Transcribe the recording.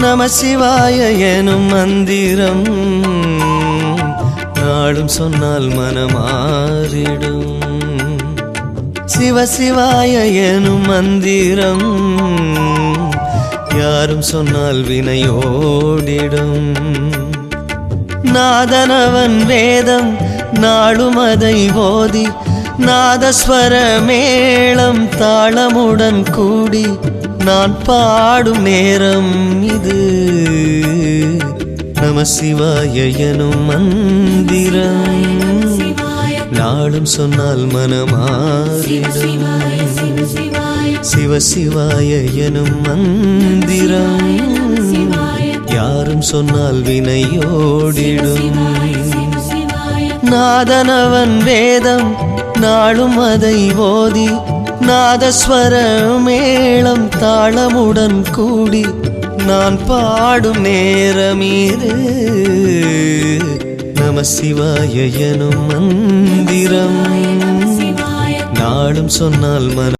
நம சிவாய எனும் மந்திரம். நாளும் சொன்னால் மனமாறிடும். சிவ சிவாய எனும் மந்திரம். யாரும் சொன்னால் வினையோடிடும். நாதனவன் வேதம் நாளும் அதை ஓதி நாதஸ்வர மேளம் தாளமுடன் கூடி நான் பாடும் நேரம் இது. நம சிவாய எனும் மந்திரம். நாளும் சொன்னால் மனமாறிடும். சிவ சிவாய எனும் மந்திரம். யாரும் சொன்னால் வினையோடிடும். நாதனவன் வேதம் நாளும் அதை ஓதி நாதஸ்வர மேளம் தாளமுடன் கூடி நான் பாடும் நேரமீது நம சிவாய எனும் மந்திரம். நாளும் சொன்னால் மன